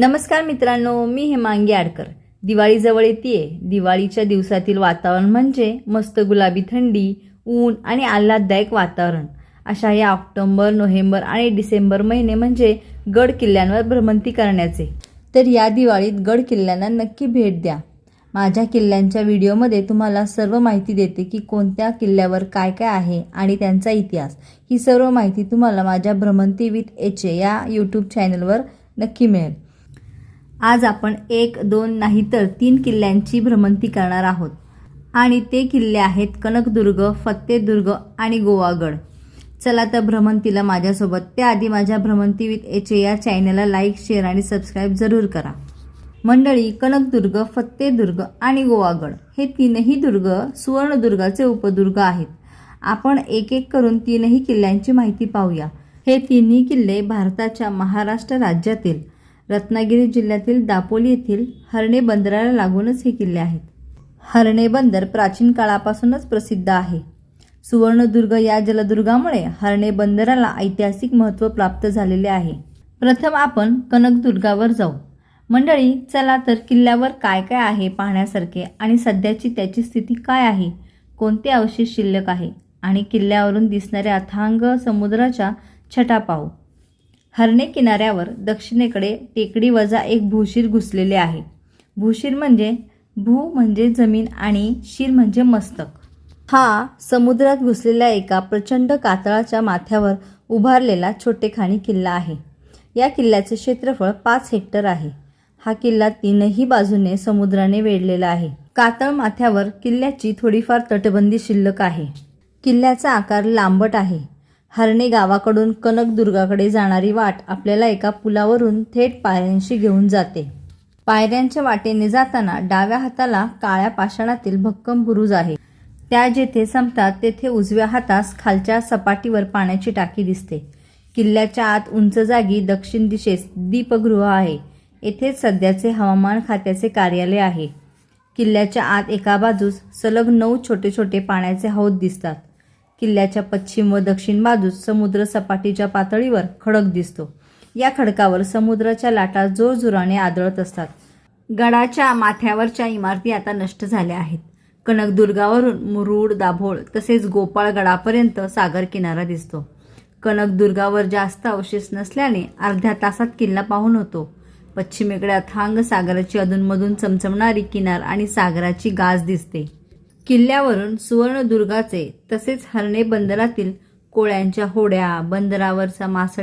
नमस्कार मित्रांनो मी हेमांगी आडकर. दिवाळी जवळ येते दिवाळीच्या दिवसातील वातावरण म्हणजे मस्त गुलाबी थंडी ऊन आणि आल्हाददायक वातावरण. अशा या ऑक्टोंबर नोव्हेंबर आणि डिसेंबर महिने म्हणजे गड किल्ल्यांवर भ्रमंती करण्याचे. तर या दिवाळीत गड किल्ल्यांना नक्की भेट द्या. माझ्या किल्ल्यांच्या व्हिडिओमध्ये तुम्हाला सर्व माहिती देते की कोणत्या किल्ल्यावर काय काय आहे आणि त्यांचा इतिहास. ही सर्व माहिती तुम्हाला माझ्या भ्रमंती विथ एच ए या यूट्यूब चॅनलवर नक्की मिळेल. आज आपण एक दोन नाही तर तीन किल्ल्यांची भ्रमंती करणार आहोत. आणि ते किल्ले आहेत कनकदुर्ग फत्तेदुर्ग आणि गोवागड. चला तर भ्रमंतीला माझ्यासोबत त्याआधी माझ्या भ्रमंती विथ एच ए या चॅनलला लाईक शेअर आणि सबस्क्राईब जरूर करा. मंडळी कनकदुर्ग फत्तेदुर्ग आणि गोवागड हे तीनही दुर्ग सुवर्णदुर्गाचे उपदुर्ग आहेत. आपण एक एक करून तीनही किल्ल्यांची माहिती पाहूया. हे तिन्ही किल्ले भारताच्या महाराष्ट्र राज्यातील रत्नागिरी जिल्ह्यातील दापोली येथील हर्णे बंदराला लागूनच हे किल्ले आहेत. हर्णे बंदर प्राचीन काळापासूनच प्रसिद्ध आहे. सुवर्णदुर्ग या जलदुर्गामुळे हर्णे बंदराला ऐतिहासिक महत्त्व प्राप्त झालेले आहे. प्रथम आपण कनकदुर्गावर जाऊ. मंडळी चला तर किल्ल्यावर काय काय आहे पाहण्यासारखे आणि सध्याची त्याची स्थिती काय आहे कोणते अवशेष शिल्लक आहे आणि किल्ल्यावरून दिसणाऱ्या अथांग समुद्राच्या छटा पाहू. हरणे किनाऱ्यावर दक्षिणेकडे टेकडी वजा एक भूशीर घुसलेले आहे. भूशीर म्हणजे भू म्हणजे जमीन आणि शिर म्हणजे मस्तक. हा समुद्रात घुसलेल्या एका प्रचंड कातळाच्या माथ्यावर उभारलेला छोटेखानी किल्ला आहे. या किल्ल्याचे क्षेत्रफळ पाच हेक्टर आहे. हा किल्ला तीनही बाजूने समुद्राने वेढलेला आहे. कातळ माथ्यावर किल्ल्याची थोडीफार तटबंदी शिल्लक आहे. किल्ल्याचा आकार लांबट आहे. हरणे गावाकडून कनकदुर्गाकडे जाणारी वाट आपल्याला एका पुलावरून थेट पायऱ्यांशी घेऊन जाते. पायऱ्यांच्या वाटेने जाताना डाव्या हाताला काळ्या पाषाणातील भक्कम बुरुज आहे. त्या जेथे संपतात तेथे उजव्या हातास खालच्या सपाटीवर पाण्याची टाकी दिसते. किल्ल्याच्या आत उंच जागी दक्षिण दिशेस दीपगृह आहे. येथेच सध्याचे हवामान खात्याचे कार्यालय आहे. किल्ल्याच्या आत एका बाजूस सलग नऊ छोटे छोटे पाण्याचे हौद दिसतात. किल्ल्याच्या पश्चिम व दक्षिण बाजूस समुद्र सपाटीच्या पातळीवर खडक दिसतो. या खडकावर समुद्राच्या लाटा जोरजोराने आदळत असतात. गडाच्या माथ्यावरच्या इमारती आता नष्ट झाल्या आहेत. कनकदुर्गावरून मुरुड दाभोळ तसेच गोपाळगडापर्यंत सागर किनारा दिसतो. कनकदुर्गावर जास्त अवशेष नसल्याने अर्ध्या तासात किल्ला पाहून होतो. पश्चिमेकडे अथांग सागराची अधूनमधून चमचमणारी किनार आणि सागराची गाज दिसते. किल्ल्यावरून सुवर्णदुर्गाचे तसेच हरणे बंदरातील कोळ्यांच्या होड्या बंदरावरचा मासळी